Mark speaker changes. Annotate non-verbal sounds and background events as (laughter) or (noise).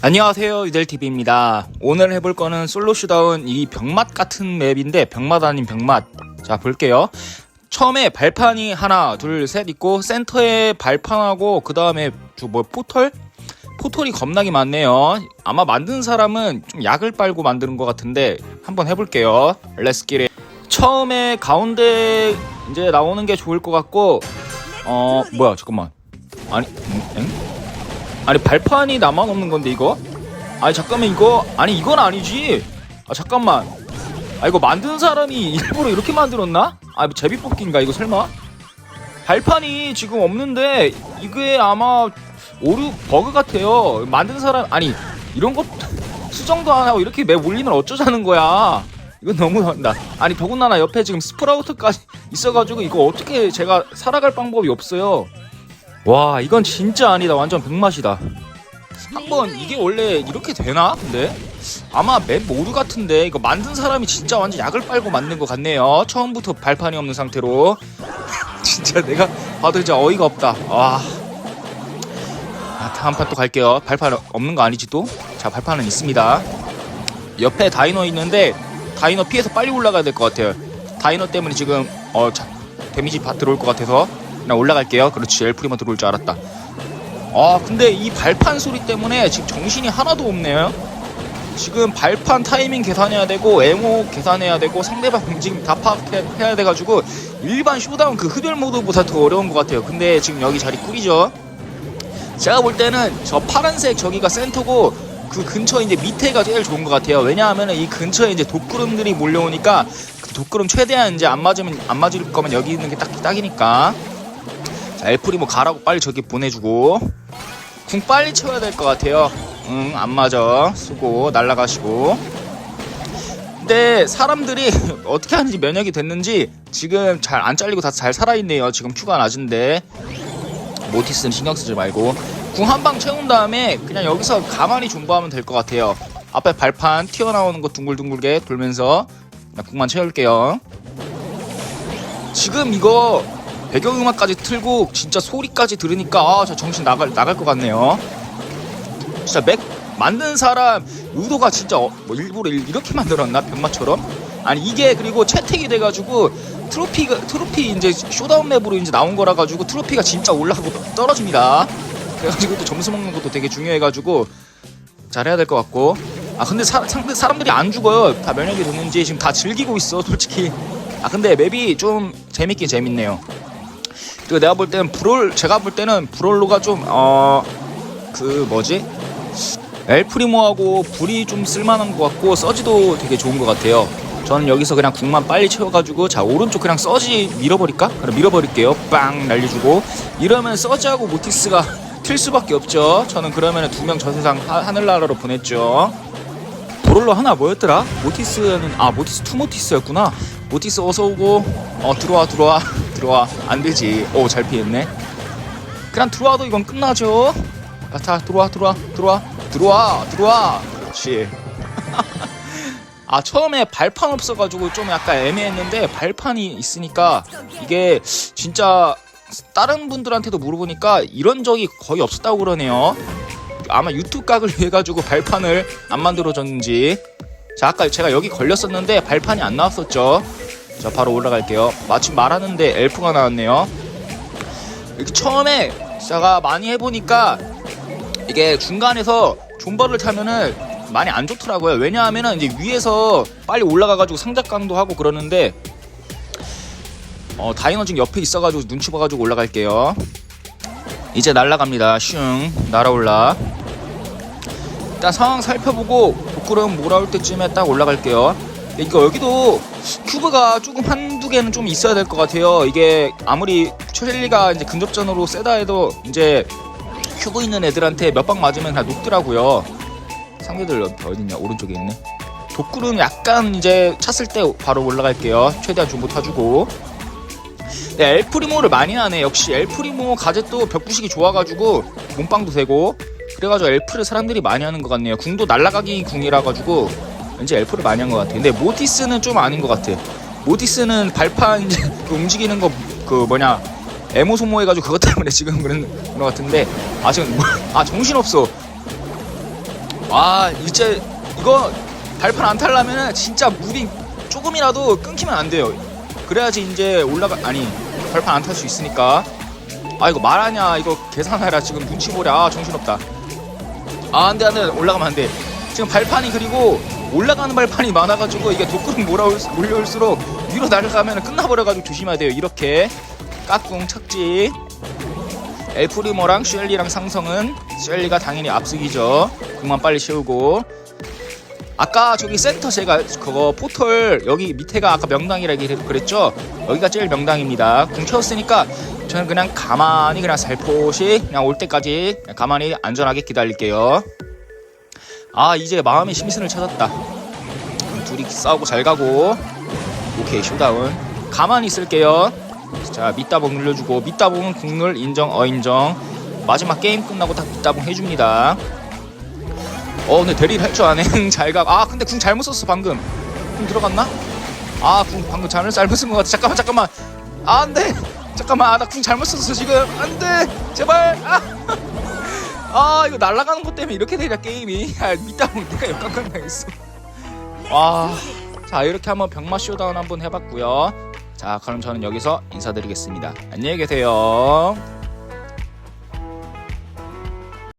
Speaker 1: 안녕하세요 유델TV입니다. 오늘 해볼 거는 솔로 슈다운 이 병맛 같은 맵인데 병맛 아닌 병맛. 자 볼게요. 처음에 발판이 하나 둘 셋 있고 센터에 발판하고 그 다음에 뭐 포털? 포털이 겁나게 많네요. 아마 만든 사람은 좀 약을 빨고 만드는 것 같은데 한번 해볼게요. 렛츠기릿 처음에 가운데 이제 나오는 게 좋을 것 같고 어 뭐야 잠깐만. 아니 음, 엥? 아니 발판이 없는 건데 이거? 아니 잠깐만 이거 아니 이건 아니지 아 잠깐만 아 이거 만든 사람이 일부러 이렇게 만들었나? 아뭐 제비 뽑기인가 이거 설마? 발판이 지금 없는데 이게 아마 오류 버그 같아요 만든 사람 아니 이런 것 수정도 안 하고 이렇게 맵 올리면 어쩌자는 거야 이건 너무 한다 아니 더군다나 옆에 지금 스프라우트까지 (laughs) 있어가지고 이거 어떻게 제가 살아갈 방법이 없어요 와 이건 진짜 아니다. 완전 백맛이다. 한번 이게 원래 이렇게 되나? 근데? 아마 맵 모드 같은데 이거 만든 사람이 진짜 완전 약을 빨고 만든 것 같네요. 처음부터 발판이 없는 상태로. (laughs) 진짜 내가 봐도 진짜 어이가 없다. 와. 아, 다음 판 또 갈게요. 발판 없는 거 아니지 또? 자 발판은 있습니다. 옆에 다이너 있는데 다이너 피해서 빨리 올라가야 될 것 같아요. 다이너 때문에 지금 어 자, 데미지 바 들어올 것 같아서 그냥 올라갈게요. 그렇지. 엘프리만 들어올 줄 알았다. 아 근데 이 발판 소리 때문에 지금 정신이 하나도 없네요. 지금 발판 타이밍 계산해야 되고 에모 계산해야 되고 상대방 움직임 다 파악해야 돼가지고 일반 쇼다운 그 흡혈 모드보다 더 어려운 것 같아요. 근데 지금 여기 자리 꿀이죠. 제가 볼 때는 저 파란색 저기가 센터고 그 근처 이제 밑에가 제일 좋은 것 같아요. 왜냐하면 이 근처에 이제 독구름들이 몰려오니까 그 독구름 최대한 이제 안 맞으면 안 맞을 거면 여기 있는 게 딱 딱이니까 자 엘프리 뭐 가라고 빨리 저기 보내주고. 궁 빨리 채워야 될 것 같아요. 응 안 맞아. 수고 날라가시고. 근데 사람들이 (laughs) 어떻게 하는지 면역이 됐는지 지금 잘 안 잘리고 다 잘 살아있네요. 지금 큐가 낮은데. 모티스는 신경 쓰지 말고. 궁 한 방 채운 다음에 그냥 여기서 가만히 존버하면 될 것 같아요. 앞에 발판 튀어나오는 거 둥글둥글게 돌면서 궁만 채울게요. 지금 이거 배경음악까지 틀고 진짜 소리까지 들으니까 아, 저 정신 나갈 나갈 것 같네요. 진짜 맥 만든 사람 의도가 진짜 어, 뭐 일부러 일- 이렇게 만들었나 병마처럼? 아니 이게 그리고 채택이 돼가지고 트로피가 트로피 이제 쇼다운 맵으로 이제 나온 거라 가지고 트로피가 진짜 올라가고 떨어집니다. 그래가지고 또 점수 먹는 것도 되게 중요해가지고 잘해야 될 것 같고 아 근데 사, 상대 사람들이 안 죽어요. 다 면역이 됐는지 지금 다 즐기고 있어 솔직히. 아 근데 맵이 좀 재밌긴 재밌네요. 그리고 내가 볼 때는 브롤 제가 볼 때는 브롤로가 좀 어 그 뭐지 엘프리모하고 불이 좀 쓸만한 것 같고 서지도 되게 좋은 것 같아요. 저는 여기서 그냥 궁만 빨리 채워가지고 자 오른쪽 그냥 서지 밀어버릴까? 그럼 밀어버릴게요. 빵 날려주고 이러면 서지하고 모티스가 (laughs) 틀 수밖에 없죠. 저는 그러면 두명저 세상 하, 하늘나라로 보냈죠. 브롤로 하나 뭐였더라? 모티스는 아 모티스 투 모티스였구나. 모티스 어서 오고 어 들어와 들어와 (laughs) 들어와 안 되지. 오 잘 피했네. 그냥 들어와도 이건 끝나죠. 아, 자 들어와 들어와 들어와 들어와 들어와. 그렇지. (laughs) 아 처음에 발판 없어가지고 좀 약간 애매했는데 발판이 있으니까 이게 진짜 다른 분들한테도 물어보니까 이런 적이 거의 없었다고 그러네요. 아마 유튜브 각을 위해 가지고 발판을 안 만들어줬는지 자 아까 제가 여기 걸렸었는데 발판이 안 나왔었죠 자 바로 올라갈게요. 마침 말하는데 엘프가 나왔네요. 이렇게 처음에 제가 많이 해보니까 이게 중간에서 존버를 타면은 많이 안 좋더라고요. 왜냐하면은 이제 위에서 빨리 올라가가지고 상작강도 하고 그러는데 어 다이너 지금 옆에 있어가지고 눈치 봐가지고 올라갈게요. 이제 날라갑니다. 슝 날아올라. 일단 상황 살펴보고 부끄러움 몰아올 때쯤에 딱 올라갈게요. 이거 여기도 큐브가 조금 한두 개는 좀 있어야 될 것 같아요. 이게 아무리 첼리가 이제 근접전으로 세다 해도 이제 큐브 있는 애들한테 몇 방 맞으면 다 녹더라고요. 상대들 어딨냐? 오른쪽에 있네. 독구름 약간 이제 찼을 때 바로 올라갈게요. 최대한 좀못 타주고. 네, 엘프리모를 많이 하네. 역시 엘프리모 가젯도 벽부식이 좋아가지고 몸빵도 되고. 그래가지고 엘프를 사람들이 많이 하는 것 같네요. 궁도 날라가기 궁이라 가지고 왠지 엘프를 많이 한 것 같아. 근데 모티스는 좀 아닌 것 같아. 모티스는 발판 (laughs) 움직이는 거 그 뭐냐 에모 소모해가지고 그것 때문에 지금 그런 것 같은데 아 지금 뭐- 아 정신 없어. 와 이제 이거 발판 안 탈라면은 진짜 무빙 조금이라도 끊기면 안 돼요. 그래야지 이제 올라가 아니 발판 안 탈 수 있으니까. 아 이거 말하냐 이거 계산해라 지금 눈치 보랴 아 정신없다. 아 안돼 안돼 올라가면 안돼. 지금 발판이 그리고 올라가는 발판이 많아가지고 이게 독구름 몰아올 몰려올수록 위로 날아가면 끝나버려가지고 조심해야 돼요. 이렇게 까꿍 착지. 엘프리모랑 쉘리랑 상성은 쉘리가 당연히 앞서기죠. 그만 빨리 채우고. 아까 저기 센터 제가 그거 포털 여기 밑에가 아까 명당이라 그랬죠? 여기가 제일 명당입니다. 궁 채웠으니까 저는 그냥 가만히 그냥 살포시 그냥 올 때까지 그냥 가만히 안전하게 기다릴게요. 아 이제 마음의 심신을 찾았다. 둘이 싸우고 잘 가고. 오케이 쇼다운. 가만히 있을게요. 자 밑다봉 눌러주고 밑다봉은 국룰 인정 어인정. 마지막 게임 끝나고 딱 밑다봉 해줍니다. 어 근데 대리를 할줄 아네. (laughs) 잘가아 근데 궁 잘못 썼어 방금. 궁 들어갔나? 아궁 방금 잘못 잘못 쓴 것 같아. 잠깐만 잠깐만. 아 안돼. 잠깐만 아, 나궁 잘못 썼어 지금. 안돼. 제발. 아, 아 이거 날아가는 것 때문에 이렇게 되냐 게임이. (laughs) 아 밑다봉 내가 역강강 당했어. (laughs) 와자 이렇게 한번 병마 쇼다운 한번 해봤고요. 자 그럼 저는 여기서 인사드리겠습니다. 안녕히 계세요